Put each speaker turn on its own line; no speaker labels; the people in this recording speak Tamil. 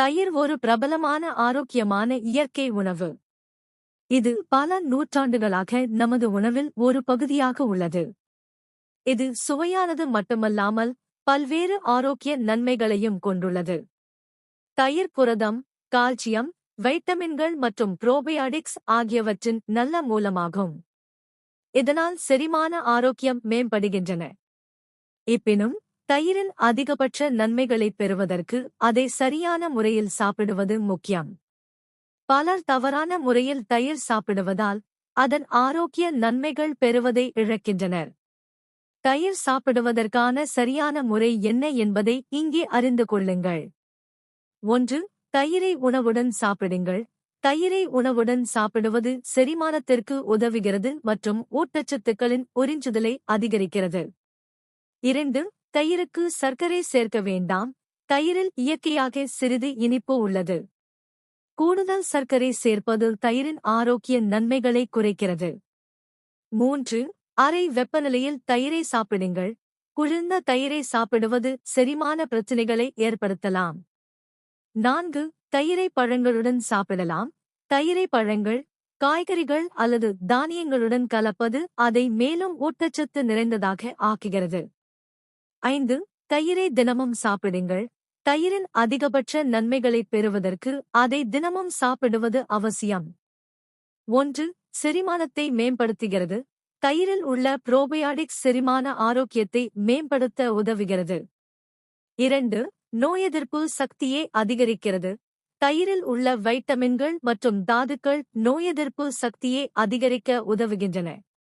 தயிர் ஒரு பிரபலமான ஆரோக்கியமான இயற்கை உணவு. இது பல நூற்றாண்டுகளாக நமது உணவில் ஒரு பகுதியாக உள்ளது. இது சுவையானது மட்டுமல்லாமல் பல்வேறு ஆரோக்கிய நன்மைகளையும் கொண்டுள்ளது. தயிர் புரதம் கால்சியம் வைட்டமின்கள் மற்றும் புரோபயாடிக்ஸ் ஆகியவற்றின் நல்ல மூலமாகும். இதனால் செரிமான ஆரோக்கியம் மேம்படுகின்றன. இருப்பினும் தயிரின் அதிகபட்ச நன்மைகளைப் பெறுவதற்கு அதை சரியான முறையில் சாப்பிடுவது முக்கியம். பலர் தவறான முறையில் தயிர் சாப்பிடுவதால் அதன் ஆரோக்கிய நன்மைகள் பெறுவதை இழக்கின்றனர். தயிர் சாப்பிடுவதற்கான சரியான முறை என்ன என்பதை இங்கே அறிந்து கொள்ளுங்கள். ஒன்று தயிரை உணவுடன் சாப்பிடுங்கள். தயிரை உணவுடன் சாப்பிடுவது செரிமானத்திற்கு உதவுகிறது மற்றும் ஊட்டச்சத்துக்களின் உறிஞ்சுதலை அதிகரிக்கிறது. இரண்டு தயிருக்கு சர்க்கரை சேர்க்க வேண்டாம். தயிரில் இயற்கையாக சிறிது இனிப்பு உள்ளது. கூடுதல் சர்க்கரை சேர்ப்பது தயிரின் ஆரோக்கிய நன்மைகளை குறைக்கிறது. மூன்று அரை வெப்பநிலையில் தயிரை சாப்பிடுங்கள். குளிர்ந்த தயிரை சாப்பிடுவது செரிமான பிரச்சினைகளை ஏற்படுத்தலாம். நான்கு தயிரை பழங்களுடன் சாப்பிடலாம். தயிரை பழங்கள் காய்கறிகள் அல்லது தானியங்களுடன் கலப்பது அதை மேலும் ஊட்டச்சத்து நிறைந்ததாக ஆக்குகிறது. ஐந்து தயிரை தினமும் சாப்பிடுங்கள். தயிரின் அதிகபட்ச நன்மைகளைப் பெறுவதற்கு அதை தினமும் சாப்பிடுவது அவசியம். ஒன்று செரிமானத்தை மேம்படுத்துகிறது. தயிரில் உள்ள புரோபயாடிக்ஸ் செரிமான ஆரோக்கியத்தை மேம்படுத்த உதவுகிறது. இரண்டு நோய் எதிர்ப்பு சக்தியை அதிகரிக்கிறது. தயிரில் உள்ள வைட்டமின்கள் மற்றும் தாதுக்கள் நோய் எதிர்ப்பு சக்தியை அதிகரிக்க உதவுகின்றன.